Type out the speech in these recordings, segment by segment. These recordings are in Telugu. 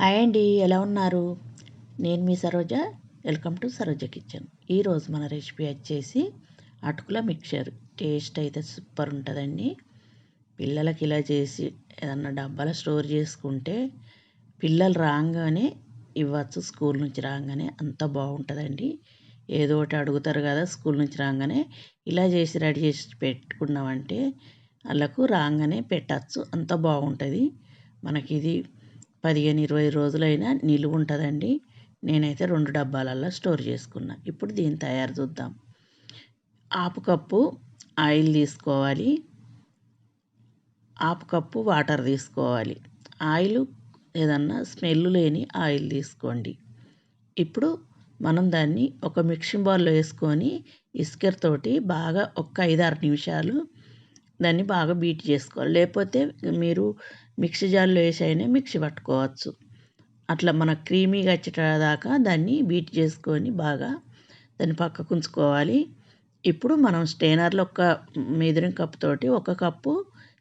హాయ్ అండి ఎలా ఉన్నారు? నేను మీ Saroja. Welcome to Saroja kitchen. ఈరోజు మన రెసిపీ వచ్చేసి అటుకుల మిక్చర్. టేస్ట్ అయితే సూపర్ ఉంటుందండి. పిల్లలకి ఇలా చేసి ఏదన్నా డబ్బాలో స్టోర్ చేసుకుంటే పిల్లలు రాగానే ఇవ్వచ్చు స్కూల్ నుంచి రాగానే అంత బాగుంటుందండి. ఏదో ఒకటి అడుగుతారు కదా స్కూల్ నుంచి రాగానే ఇలా చేసి రెడీ చేసి పెట్టుకున్నామంటే వాళ్ళకు రాగానే పెట్టచ్చు అంత బాగుంటుంది. మనకి ఇది పదిహేను ఇరవై రోజులైనా నిలువ ఉంటుందండి. నేనైతే రెండు డబ్బాలల్లో స్టోర్ చేసుకున్నా. ఇప్పుడు దీన్ని తయారు చూద్దాం. ఆపుకప్పు ఆయిల్ తీసుకోవాలి. ఆపుకప్పు వాటర్ తీసుకోవాలి. ఆయిల్ ఏదన్నా స్మెల్ లేని ఆయిల్ తీసుకోండి. ఇప్పుడు మనం దాన్ని ఒక మిక్సింగ్ బౌల్లో వేసుకొని ఇసుకతోటి బాగా ఒక ఐదారు నిమిషాలు దాన్ని బాగా బీట్ చేసుకోవాలి. లేకపోతే మీరు మిక్సీ జార్లో వేసి అయినా మిక్సీ పట్టుకోవచ్చు. అట్లా మన క్రీమీగా వచ్చేదాకా దాన్ని బీట్ చేసుకొని బాగా దాన్ని పక్కకు ఉంచుకోవాలి. ఇప్పుడు మనం స్టెయినర్లో ఒక మెదిరిన కప్పు తోటి ఒక కప్పు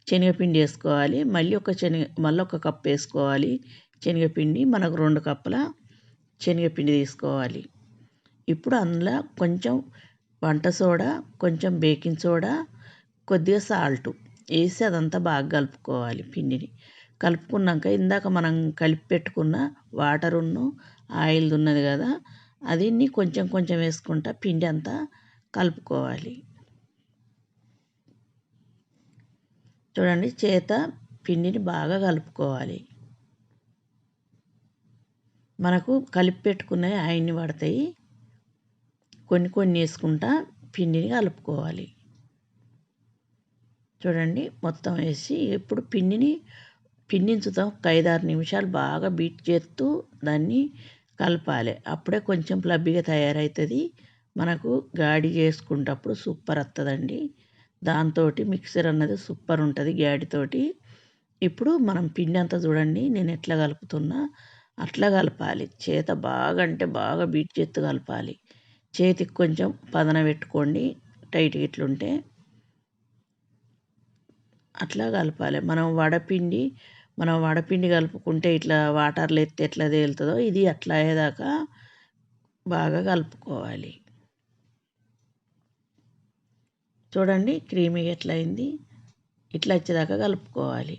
శనగపిండి వేసుకోవాలి. మళ్ళీ ఒక శనగ మళ్ళీ ఒక కప్పు వేసుకోవాలి. శనగపిండి మనకు రెండు కప్పుల శనగపిండి తీసుకోవాలి. ఇప్పుడు అందులో కొంచెం వంట సోడా కొంచెం బేకింగ్ సోడా కొద్దిగా సాల్ట్ వేసి అదంతా బాగా కలుపుకోవాలి పిండిని. కలుపుకున్నాక ఇందాక మనం కలిపి పెట్టుకున్న వాటరును ఆయిల్ ఉన్నది కదా అది కొంచెం కొంచెం వేసుకుంటా పిండి అంతా కలుపుకోవాలి. చూడండి చేత పిండిని బాగా కలుపుకోవాలి. మనకు కలిపి పెట్టుకునే ఆయన్ని పడతాయి. కొన్ని కొన్ని వేసుకుంటా పిండిని కలుపుకోవాలి. చూడండి మొత్తం వేసి ఇప్పుడు పిండిని పిండించుతాం. ఒక ఐదారు నిమిషాలు బాగా బీట్ చేస్తూ దాన్ని కలపాలి. అప్పుడే కొంచెం ప్లబ్బిగా తయారవుతుంది. మనకు గాడి చేసుకుంటప్పుడు సూపర్ వస్తుందండి దాంతో మిక్సర్ అన్నది సూపర్ ఉంటుంది గాడితోటి. ఇప్పుడు మనం పిండి అంతా చూడండి నేను ఎట్లా కలుపుతున్నా అట్లా కలపాలి. చేత బాగా అంటే బాగా బీట్ చేస్తూ కలపాలి. చేతికి కొంచెం పదన పెట్టుకోండి టైట్ ఇట్లుంటే అట్లా కలపాలి. మనం వడపిండి మనం వడపిండి కలుపుకుంటే ఇట్లా వాటర్లో ఎత్తే ఎట్లా తేలుతుందో ఇది అట్లా అయ్యేదాకా బాగా కలుపుకోవాలి. చూడండి క్రీమీ ఎట్లా అయింది ఇట్లా వచ్చేదాకా కలుపుకోవాలి.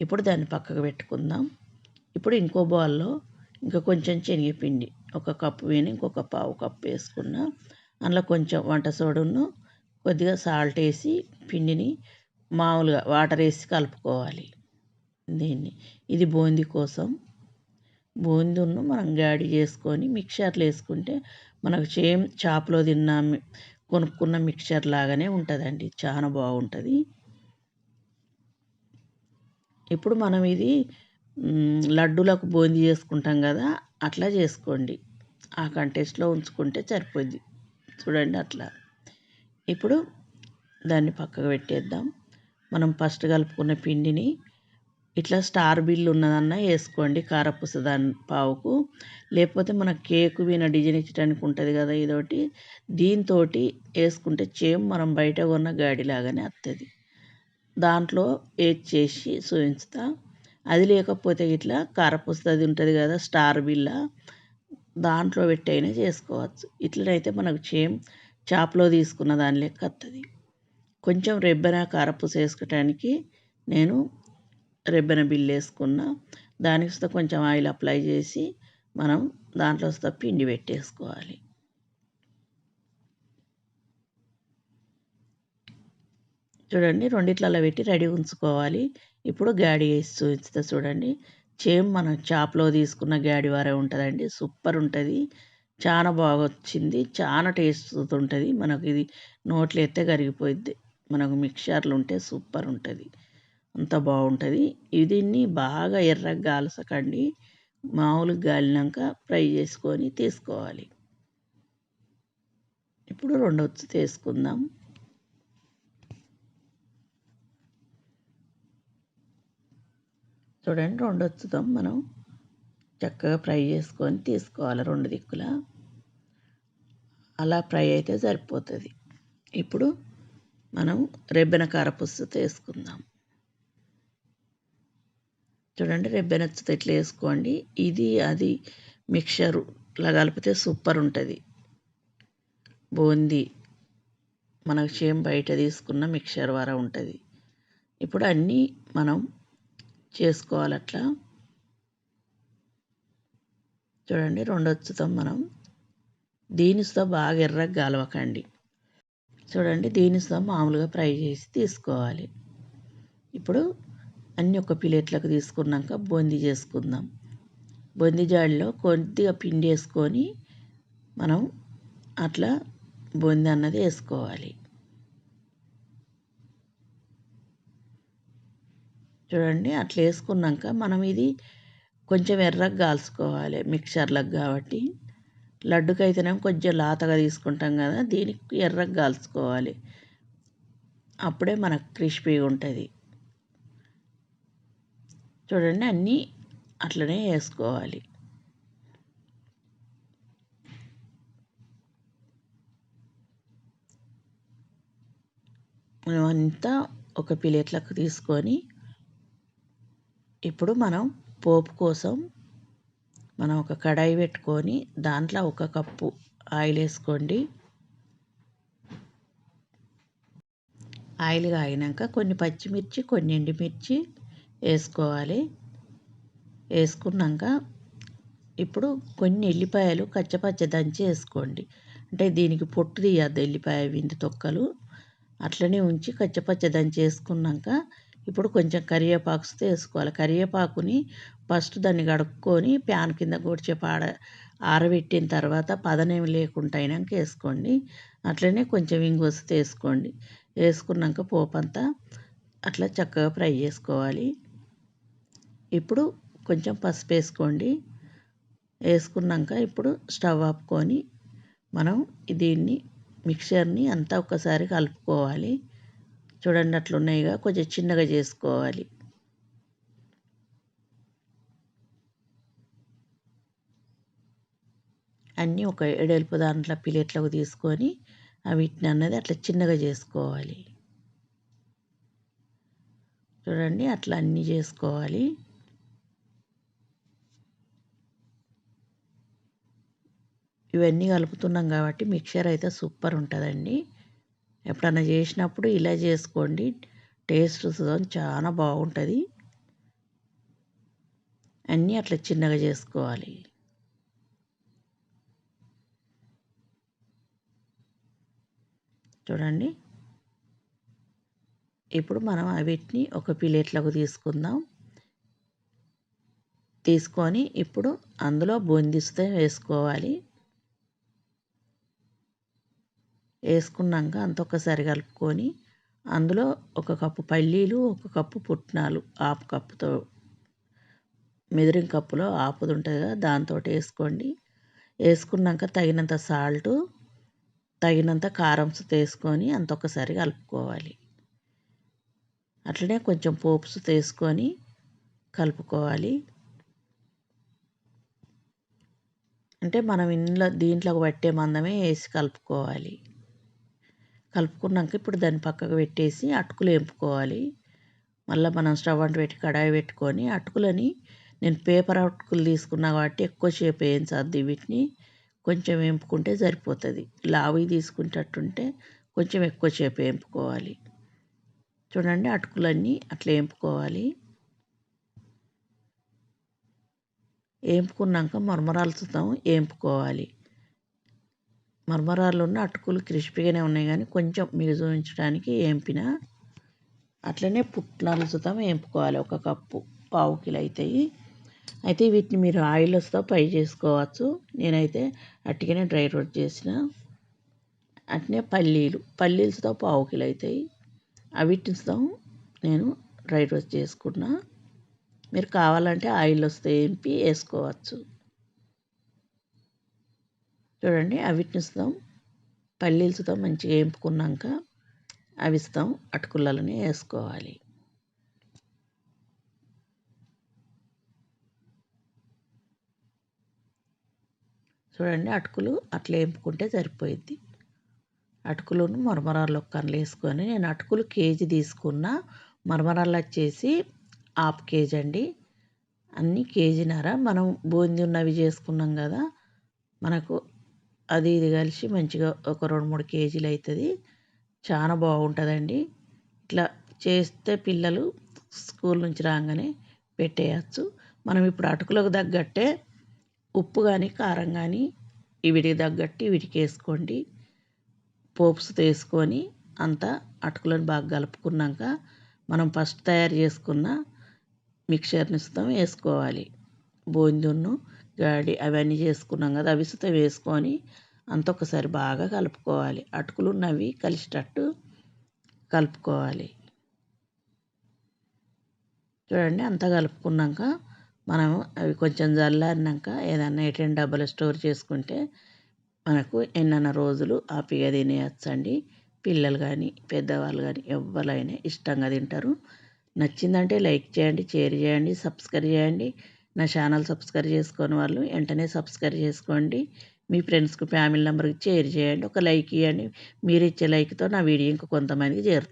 ఇప్పుడు దాన్ని పక్కకు పెట్టుకుందాం. ఇప్పుడు ఇంకో బౌల్లో ఇంకా కొంచెం శనగపిండి ఒక కప్పు వేని ఇంకొక పావు కప్పు వేసుకున్న అందులో కొంచెం వంట సోడును కొద్దిగా సాల్ట్ వేసి పిండిని మామూలుగా వాటర్ వేసి కలుపుకోవాలి. దీన్ని ఇది బూందీ కోసం. బూందీను మనం గాడి చేసుకొని మిక్చర్లో వేసుకుంటే మనకు సేమ్ షాప్లో తిన్న కొనుక్కున్న మిక్చర్ లాగానే ఉంటుందండి. చాలా బాగుంటుంది. ఇప్పుడు మనం ఇది లడ్డూలకు బూందీ చేసుకుంటాం కదా అట్లా చేసుకోండి. ఆ కంటెస్ట్లో ఉంచుకుంటే సరిపోద్ది. చూడండి అట్లా. ఇప్పుడు దాన్ని పక్కకు పెట్టేద్దాం. మనం ఫస్ట్ కలుపుకున్న పిండిని ఇట్లా స్టార్ బిల్లు ఉన్నదన్నా వేసుకోండి కారపూస దాని పావుకు. లేకపోతే మన కేకు మీద డిజైన్ ఇచ్చడానికి ఉంటుంది కదా ఇదొకటి దీంతో వేసుకుంటే చేం మనం బయట కొన్న గాడిలాగానే వస్తుంది దాంట్లో వేసి చేసి చూపించుతా అది లేకపోతే ఇట్లా కారపూసది ఉంటుంది కదా స్టార్ బిల్ల. దాంట్లో పెట్టి అయినా చేసుకోవచ్చు. ఇట్లనైతే మనకు చేం చాప్లో తీసుకున్న దాని లెక్క వస్తుంది కొంచెం రెబ్బెన కారపూస వేసుకోవటానికి నేను రెబ్బెన బిల్లు వేసుకున్న. దానికి కొంచెం ఆయిల్ అప్లై చేసి మనం దాంట్లో పిండి పెట్టేసుకోవాలి. చూడండి రెండిట్లలో పెట్టి రెడీ ఉంచుకోవాలి. ఇప్పుడు గాడి వేసి చూపిస్తే చూడండి. చేమ్ మనం చాప్లో తీసుకున్న గాడి వారే ఉంటుందండి. సూపర్ ఉంటుంది. చాలా బాగా వచ్చింది చాలా టేస్ట్ ఉంటుంది. మనకు ఇది నోట్లో ఎత్తే కరిగిపోయింది మనకు మిక్చర్లు ఉంటే సూపర్ ఉంటుంది. అంత బాగుంటుంది. దీన్ని బాగా ఎర్రగా గాల్చకండి. మామూలుగా గాలినాక ఫ్రై చేసుకొని తీసుకోవాలి. ఇప్పుడు రెండు వచ్చి తీసుకుందాం. చూడండి రెండు వచ్చుతాం మనం. చక్కగా ఫ్రై చేసుకొని తీసుకోవాలి రెండు దిక్కుల. అలా ఫ్రై అయితే సరిపోతుంది. ఇప్పుడు మనం రెబ్బెన కారపుస్తుతో వేసుకుందాం. చూడండి రెబ్బెనచ్చుతో ఇట్లా వేసుకోండి. ఇది అది మిక్చర్ ఇలా కలిపితే సూపర్ ఉంటుంది. బూందీ మనకు చేం బయట తీసుకున్న మిక్చర్ వర ఉంటుంది. ఇప్పుడు అన్నీ మనం చేసుకోవాలి అట్లా చూడండి రెండొచ్చుతో మనం దీనితో బాగా ఎర్రగా కలవకండి చూడండి దీనితో మామూలుగా ఫ్రై చేసి తీసుకోవాలి. ఇప్పుడు అన్నీ ఒక ప్లేట్లకు తీసుకున్నాక బూందీ చేసుకుందాం. బూందీ జాడిలో కొద్దిగా పిండి వేసుకొని మనం అట్లా బూందీ అన్నది వేసుకోవాలి. చూడండి అట్లా వేసుకున్నాక మనం ఇది కొంచెం ఎర్రగా కాల్చుకోవాలి మిక్చర్లకు కాబట్టి. లడ్డుకి అయితేనేమో కొంచెం లాతగా తీసుకుంటాం కదా దీనికి ఎర్రగా కాల్చుకోవాలి అప్పుడే మనకు క్రిస్పీగా ఉంటుంది. చూడండి అన్నీ అట్లనే వేసుకోవాలి. అంతా ఒక ప్లేట్లకు తీసుకొని ఇప్పుడు మనం పోపు కోసం మనం ఒక కడాయి పెట్టుకొని దాంట్లో ఒక కప్పు ఆయిల్ వేసుకోండి. ఆయిల్ కాగినాక కొన్ని పచ్చిమిర్చి కొన్ని ఎండుమిర్చి వేసుకోవాలి. వేసుకున్నాక ఇప్పుడు కొన్ని ఎల్లిపాయలు కచ్చపచ్చ దంచి వేసుకోండి. అంటే దీనికి పొట్టు తీయద్దు ఎల్లిపాయ వింది తొక్కలు. అట్లనే ఉంచి కచ్చపచ్చ దంచి వేసుకున్నాక ఇప్పుడు కొంచెం కరివేపాకుతో వేసుకోవాలి కరివేపాకుని ఫస్ట్ దాన్ని కడుక్కొని ప్యాన్ కింద కూర్చే పాడ ఆరబెట్టిన తర్వాత పదనేమి లేకుండా అయినాక వేసుకోండి. అట్లనే కొంచెం ఇంగువస్తే వేసుకోండి వేసుకున్నాక పోపు అంతా అట్లా చక్కగా ఫ్రై చేసుకోవాలి. ఇప్పుడు కొంచెం పసుపు వేసుకోండి. వేసుకున్నాక ఇప్పుడు స్టవ్ ఆపుకొని మనం దీన్ని మిక్చర్ని అంతా ఒక్కసారి కలుపుకోవాలి. చూడండి అట్లున్నాయిగా. కొంచెం చిన్నగా చేసుకోవాలి. అన్నీ ఒక ఎడల్పు దాంట్లో ప్లేట్లకు తీసుకొని వీటిని అన్నది అట్లా చిన్నగా చేసుకోవాలి. చూడండి అట్లా అన్నీ చేసుకోవాలి. ఇవన్నీ కలుపుతున్నాం కాబట్టి మిక్చర్ అయితే సూపర్ ఉంటుందండి. ఎప్పుడన్నా చేసినప్పుడు ఇలా చేసుకోండి. టేస్ట్ చాలా బాగుంటుంది. అన్నీ అట్లా చిన్నగా చేసుకోవాలి. చూడండి. ఇప్పుడు మనం వీటిని ఒక ప్లేట్లకు తీసుకుందాం. తీసుకొని ఇప్పుడు అందులో బొందిస్తే వేసుకోవాలి. వేసుకున్నాక అంత ఒకసారి కలుపుకొని అందులో ఒక కప్పు పల్లీలు ఒక కప్పు పుట్నాలు హాఫ్ కప్పుతో మెదిరిన కప్పులో ఆపుది ఉంటుంది కదా దాంతో వేసుకోండి. వేసుకున్నాక తగినంత సాల్టు తగినంత కారం వేసుకొని అంత ఒకసారి కలుపుకోవాలి. అట్లనే కొంచెం పోప్స్ తీసుకొని కలుపుకోవాలి. అంటే మనం ఇంట్లో దీంట్లోకి పట్టే మందమే వేసి కలుపుకోవాలి. కలుపుకున్నాక ఇప్పుడు దాన్ని పక్కకు పెట్టేసి అటుకులు వేపుకోవాలి మళ్ళీ మనం స్టవ్ అంటు పెట్టి కడాయి పెట్టుకొని అటుకులని నేను పేపర్ అటుకులు తీసుకున్నా కాబట్టి ఎక్కువసేపు వేయించద్దు వీటిని. కొంచెం వేపుకుంటే సరిపోతుంది. లావి తీసుకునేటట్టుంటే కొంచెం ఎక్కువసేపు వేపుకోవాలి చూడండి అటుకులన్నీ అట్లా వేపుకోవాలి వేపుకున్నాక మరమరాలు చూద్దాం. వేపుకోవాలి మరమరాలు ఉన్న అటుకులు క్రిస్పీగానే ఉన్నాయి కానీ కొంచెం మీకు చూపించడానికి వేంపిన అట్లనే పుట్నాలు సుతం వేపుకోవాలి ఒక కప్పు పావు కిలో అవుతాయి అయితే వీటిని మీరు ఆయిల్ వస్తా ఫ్రై చేసుకోవచ్చు. నేనైతే అట్టిగానే డ్రై రోస్ట్ చేసిన. అట్నే పల్లీలు పల్లీలతో పావు కిలో అవుతాయి అవిటితో నేను డ్రై రోస్ట్ చేసుకున్నా. మీరు కావాలంటే ఆయిల్ వస్తే వేంపి వేసుకోవచ్చు. చూడండి అవిటిని ఇస్తాం పల్లీలతో మంచిగా వేపుకున్నాక అవి ఇస్తాం. వేసుకోవాలి. చూడండి అటుకులు అట్లా వేపుకుంటే సరిపోయిద్ది. అటుకులను మరమరాల్లో కన్నులు వేసుకొని నేను అటుకులు కేజీ తీసుకున్న మరమరాలు వచ్చేసి హాఫ్ కేజీ అండి. అన్నీ కేజీన్నర. మనం బూందీ ఉన్నవి చేసుకున్నాం కదా మనకు అది ఇది కలిసి మంచిగా ఒక రెండు మూడు కేజీలు అవుతుంది చాలా బాగుంటుందండి. ఇట్లా చేస్తే పిల్లలు స్కూల్ నుంచి రాగానే పెట్టేయచ్చు. మనం ఇప్పుడు అటుకులకు తగ్గట్టే ఉప్పు కానీ కారం కానీ వీటికి తగ్గట్టు వీటికి వేసుకోండి. పోప్స్ తీసుకొని అంతా అటుకులను బాగా కలుపుకున్నాక మనం ఫస్ట్ తయారు చేసుకున్న మిక్చర్ని సుతం వేసుకోవాలి. బూందీను గాడి అవన్నీ చేసుకున్నాం కదా అవి సుతం వేసుకొని అంత ఒకసారి బాగా కలుపుకోవాలి. అటుకులు ఉన్నవి కలిసేటట్టు కలుపుకోవాలి. చూడండి అంతా కలుపుకున్నాక మనం అవి కొంచెం చల్లారినాక ఏదన్నా ఎటువంటి డబ్బాలో స్టోర్ చేసుకుంటే మనకు ఎన్నెన్న రోజులు హ్యాపీగా తినేయచ్చండి. పిల్లలు కానీ పెద్దవాళ్ళు కానీ ఎవరైనా ఇష్టంగా తింటారు. నచ్చిందంటే లైక్ చేయండి షేర్ చేయండి సబ్స్క్రైబ్ చేయండి. నా ఛానల్ సబ్స్క్రైబ్ చేసుకోని వాళ్ళు వెంటనే సబ్స్క్రైబ్ చేసుకోండి. మీ ఫ్రెండ్స్కి ఫ్యామిలీ మెంబర్కి షేర్ చేయండి. ఒక లైక్ ఇవ్వండి మీరు ఇచ్చే లైక్తో నా వీడియో ఇంకా కొంతమందికి చేరుతుంది.